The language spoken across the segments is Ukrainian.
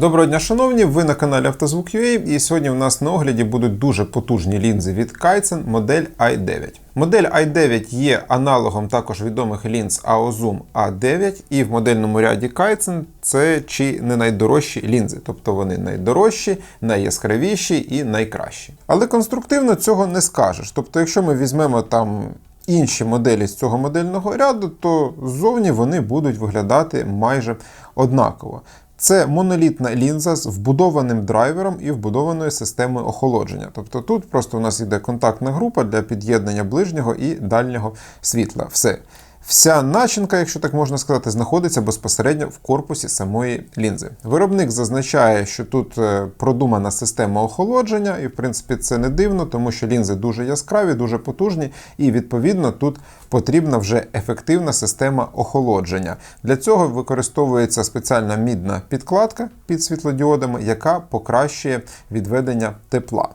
Доброго дня, шановні! Ви на каналі Автозвук.ua і сьогодні в нас на огляді будуть дуже потужні лінзи від Kaizen модель i9. Модель i9 є аналогом також відомих лінз AOZOOM A9, і в модельному ряді Kaizen це чи не найдорожчі лінзи, тобто вони найдорожчі, найяскравіші і найкращі. Але конструктивно цього не скажеш. Тобто, якщо ми візьмемо там інші моделі з цього модельного ряду, то ззовні вони будуть виглядати майже однаково. Це монолітна лінза з вбудованим драйвером і вбудованою системою охолодження. Тобто тут просто у нас йде контактна група для під'єднання ближнього і дальнього світла. Все. Вся начинка, якщо так можна сказати, знаходиться безпосередньо в корпусі самої лінзи. Виробник зазначає, що тут е, продумана система охолодження, і в принципі це не дивно, тому що лінзи дуже яскраві, дуже потужні, і відповідно тут потрібна вже ефективна система охолодження. Для цього використовується спеціальна мідна підкладка під світлодіодами, яка покращує відведення тепла.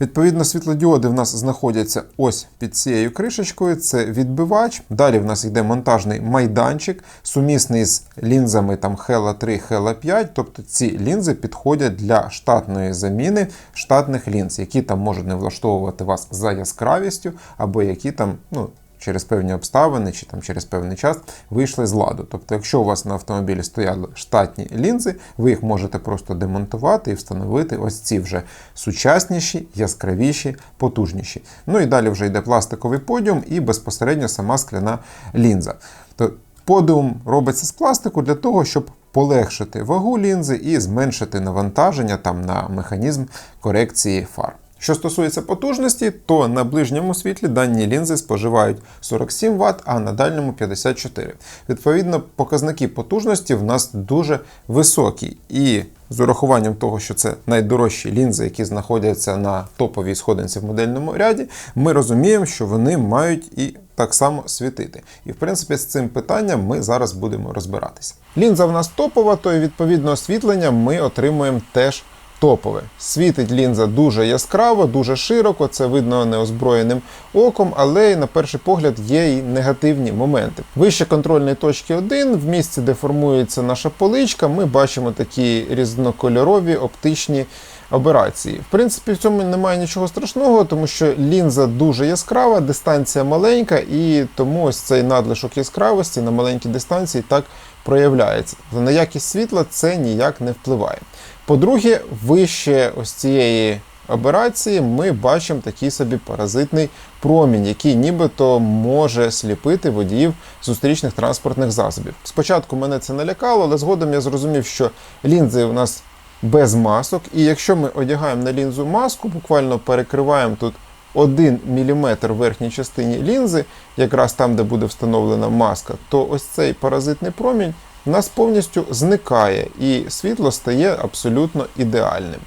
Відповідно, світлодіоди в нас знаходяться ось під цією кришечкою. Це відбивач. Далі в нас йде монтажний майданчик, сумісний з лінзами там Hella 3, Hella 5. Тобто ці лінзи підходять для штатної заміни штатних лінз, які там можуть не влаштовувати вас за яскравістю, або які там, ну через певні обставини чи там через певний час вийшли з ладу. Тобто, якщо у вас на автомобілі стояли штатні лінзи, ви їх можете просто демонтувати і встановити ось ці вже сучасніші, яскравіші, потужніші. Ну і далі вже йде пластиковий подіум і безпосередньо сама скляна лінза. То Подіум робиться з пластику для того, щоб полегшити вагу лінзи і зменшити навантаження там на механізм корекції фар. Що стосується потужності, то на ближньому світлі дані лінзи споживають 47 Вт, а на дальньому 54. Відповідно, показники потужності в нас дуже високі. І з урахуванням того, що це найдорожчі лінзи, які знаходяться на топовій сходинці в модельному ряді, ми розуміємо, що вони мають і так само світити. І в принципі з цим питанням ми зараз будемо розбиратися. Лінза в нас топова, то і відповідно освітлення ми отримуємо теж топове. Світить лінза дуже яскраво, дуже широко, це видно неозброєним оком, але на перший погляд є і негативні моменти. Вище контрольної точки 1, в місці, де формується наша поличка, ми бачимо такі різнокольорові оптичні. Операції. В принципі, в цьому немає нічого страшного, тому що лінза дуже яскрава, дистанція маленька, і тому ось цей надлишок яскравості на маленькій дистанції так проявляється. На якість світла це ніяк не впливає. По-друге, вище ось цієї аберації ми бачимо такий собі паразитний промінь, який нібито може сліпити водіїв зустрічних транспортних засобів. Спочатку мене це налякало, але згодом я зрозумів, що лінзи у нас без масок, і якщо ми одягаємо на лінзу маску, буквально перекриваємо тут 1 мм в верхній частині лінзи, якраз там, де буде встановлена маска, то ось цей паразитний промінь у нас повністю зникає і світло стає абсолютно ідеальним.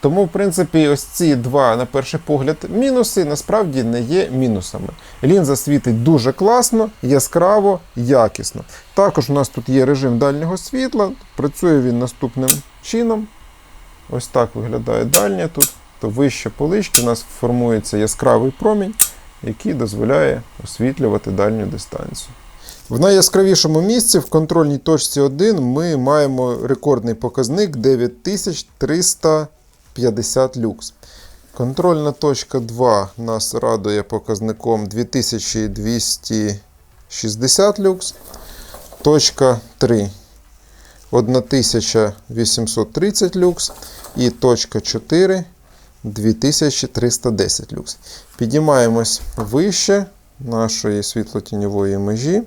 Тому, в принципі, ось ці два, на перший погляд, мінуси насправді не є мінусами. Лінза світить дуже класно, яскраво, якісно. Також у нас тут є режим дальнього світла, працює він наступним чином. Ось так виглядає дальня тут. То вище полички у нас формується яскравий промінь, який дозволяє освітлювати дальню дистанцію. В найяскравішому місці в контрольній точці 1 ми маємо рекордний показник 9350 люкс. Контрольна точка 2 нас радує показником 2260 люкс. Точка 3 1830 люкс. І точка 4 2310 люкс. Підіймаємось вище нашої світлотіньової межі.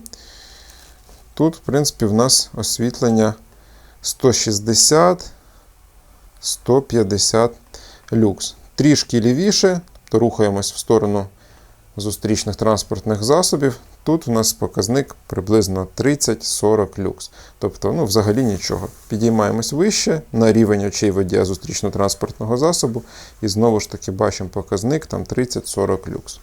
Тут, в принципі, в нас освітлення 160-150 люкс. Трішки лівіше, то рухаємось в сторону зустрічних транспортних засобів. Тут у нас показник приблизно 30-40 люкс. Тобто, ну, взагалі нічого. Підіймаємось вище на рівень очей водія зустрічно-транспортного засобу. І знову ж таки бачимо показник там 30-40 люкс.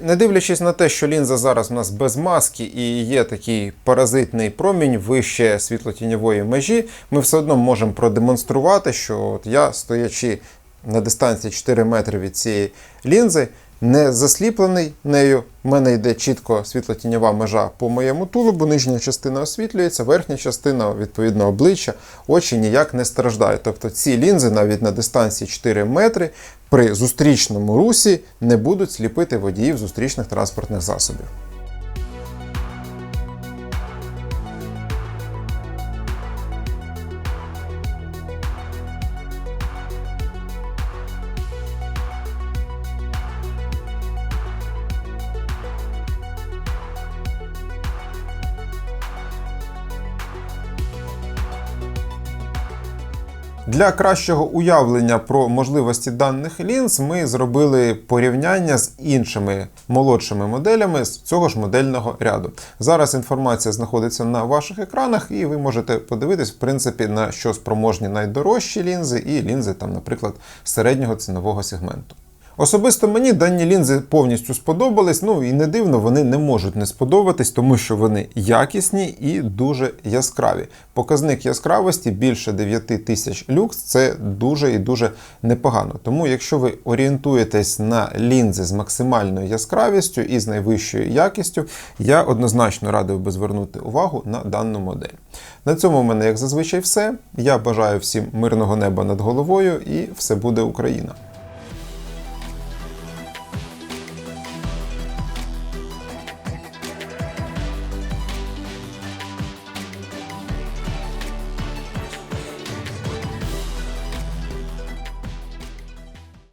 Не дивлячись на те, що лінза зараз у нас без маски і є такий паразитний промінь вище світлотіньової межі, ми все одно можемо продемонструвати, що от я, стоячи на дистанції 4 метри від цієї лінзи, не засліплений нею. У мене йде чітко світлотіньова межа по моєму тулубу, нижня частина освітлюється, верхня частина, відповідно, обличчя, очі ніяк не страждають. Тобто ці лінзи навіть на дистанції 4 метри при зустрічному русі не будуть сліпити водіїв зустрічних транспортних засобів. Для кращого уявлення про можливості даних лінз ми зробили порівняння з іншими молодшими моделями з цього ж модельного ряду. Зараз інформація знаходиться на ваших екранах, і ви можете подивитись, в принципі, на що спроможні найдорожчі лінзи і лінзи, там, наприклад, середнього цінового сегменту. Особисто мені дані лінзи повністю сподобались. Ну і не дивно, вони не можуть не сподобатись, тому що вони якісні і дуже яскраві. Показник яскравості більше 9 тисяч люкс це дуже і дуже непогано. Тому, якщо ви орієнтуєтесь на лінзи з максимальною яскравістю і з найвищою якістю, я однозначно радив би звернути увагу на дану модель. На цьому в мене, як зазвичай, все. Я бажаю всім мирного неба над головою і все буде Україна!